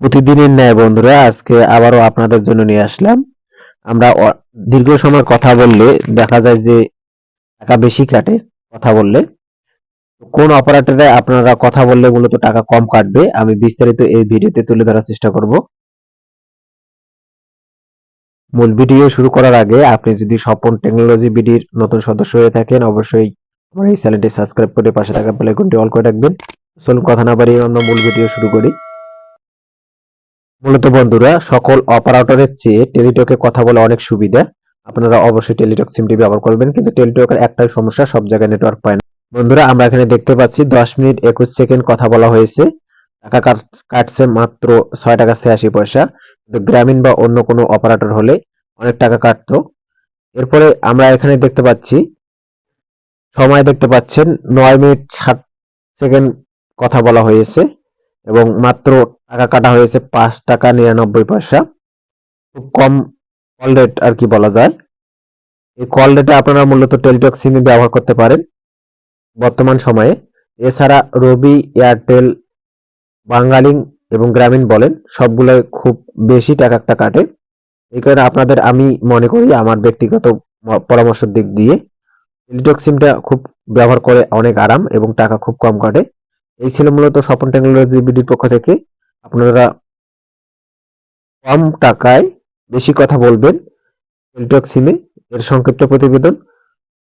প্রতিদিনের ন্যায় বন্ধুরা, আজকে আবারও আপনাদের জন্য নিয়ে আসলাম। আমরা দীর্ঘ সময় কথা বললে দেখা যায় যে টাকা বেশি কাটে কথা বললে। কোন অপারেটরে আপনারা কথা বললে মূলত টাকা কম কাটবে, আমি বিস্তারিত এই ভিডিওতে তুলে ধরার চেষ্টা করব। মূল ভিডিও শুরু করার আগে আপনি যদি স্বপন টেকনোলজি বিডির নতুন সদস্য হয়ে থাকেন, অবশ্যই আমার এই চ্যানেলটি সাবস্ক্রাইব করে পাশে থাকা বেল আইকনটি অল করে রাখবেন। চলুন কথা না বাড়িয়ে আমরা মূল ভিডিও শুরু করি। মূলত বন্ধুরা, সকল অপারেটরের চেয়ে টেলিটকে কথা বলে অনেক সুবিধা। আপনারা অবশ্যই টেলিটক সিমটি ব্যবহার করবেন, কিন্তু টেলিটকের একটাই সমস্যা, সব জায়গায় নেটওয়ার্ক পায় না। বন্ধুরা, আমরা এখানে দেখতে পাচ্ছি দশ মিনিট একুশ সেকেন্ড কথা বলা হয়েছে। টাকা কাট- কাটছে মাত্র ছয় টাকা ছিয়াশি পয়সা। কিন্তু গ্রামীণ বা অন্য কোনো অপারেটর হলে অনেক টাকা কাটতো। এরপরে আমরা এখানে দেখতে পাচ্ছি, সময় দেখতে পাচ্ছেন, নয় মিনিট ষাট সেকেন্ড কথা বলা হয়েছে। এবং মাত্র টাকা কাটা হয়েছে পাঁচ টাকা নিরানব্বই পয়সা। খুব কম কল রেট আর কি বলা যায়। এই কল রেটে আপনারা মূলত টেলিটক সিমে ব্যবহার করতে পারেন বর্তমান সময়ে। এছাড়া রবি এয়ারটেল বাঙ্গালিং এবং গ্রামীণ বলেন সবগুলোই খুব বেশি টাকা একটা কাটে। এই কারণে আপনাদের আমি মনে করি আমার ব্যক্তিগত পরামর্শের দিক দিয়ে টেলিটক সিমটা খুব ব্যবহার করে অনেক আরাম এবং টাকা খুব কম কাটে। এই ছিল মূলত স্বপন টেকনোলজি বিডির পক্ষ থেকে। আপনারা কম টাকায় বেশি কথা বলবেন। সিমে এর সংক্ষিপ্ত প্রতিবেদন।